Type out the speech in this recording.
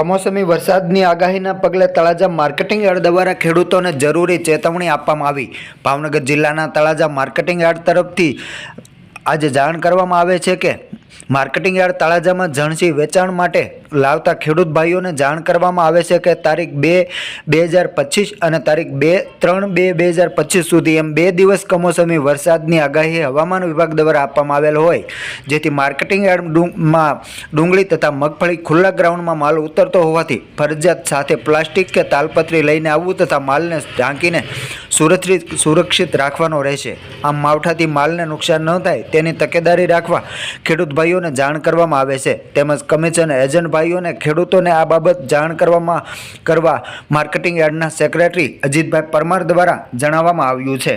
કમોસમી વરસાદની આગાહીના પગલે તળાજા માર્કેટિંગ યાર્ડ દ્વારા ખેડૂતોને જરૂરી ચેતવણી આપવામાં આવી. ભાવનગર જિલ્લાના તળાજા માર્કેટિંગ યાર્ડ તરફથી આજે જાણ કરવામાં આવે છે કે માર્કેટિંગ યાર્ડ તળાજામાં જણસી વેચાણ માટે લાવતા ખેડૂત ભાઈઓને જાણ કરવામાં આવે છે કે તારીખ બે બે હજાર પચીસ અને તારીખ બે, ત્રણ બે બે હજાર પચીસ સુધી એમ બે દિવસ કમોસમી વરસાદની આગાહી હવામાન વિભાગ દ્વારા આપવામાં આવેલ હોય. જેથી માર્કેટિંગ યાર્ડમાં ડુંગળી તથા મગફળી ખુલ્લા ગ્રાઉન્ડમાં માલ ઉતરતો હોવાથી ફરજિયાત સાથે પ્લાસ્ટિક કે તાલપત્રી લઈને આવવું તથા માલને ઢાંકીને સુરક્ષિત સુરક્ષિત રાખવાનો રહેશે. આમ માવઠાથી માલને નુકસાન ન થાય તેની તકેદારી રાખવા ખેડૂત ભાઈઓને જાણ કરવામાં આવે છે. તેમજ કમિશન એજન્ટ ભાઈઓને ખેડૂતોને આ બાબત જાણ કરવામાં કરવા માર્કેટિંગ યાર્ડના સેક્રેટરી અજીતભાઈ પરમાર દ્વારા જણાવવામાં આવ્યું છે.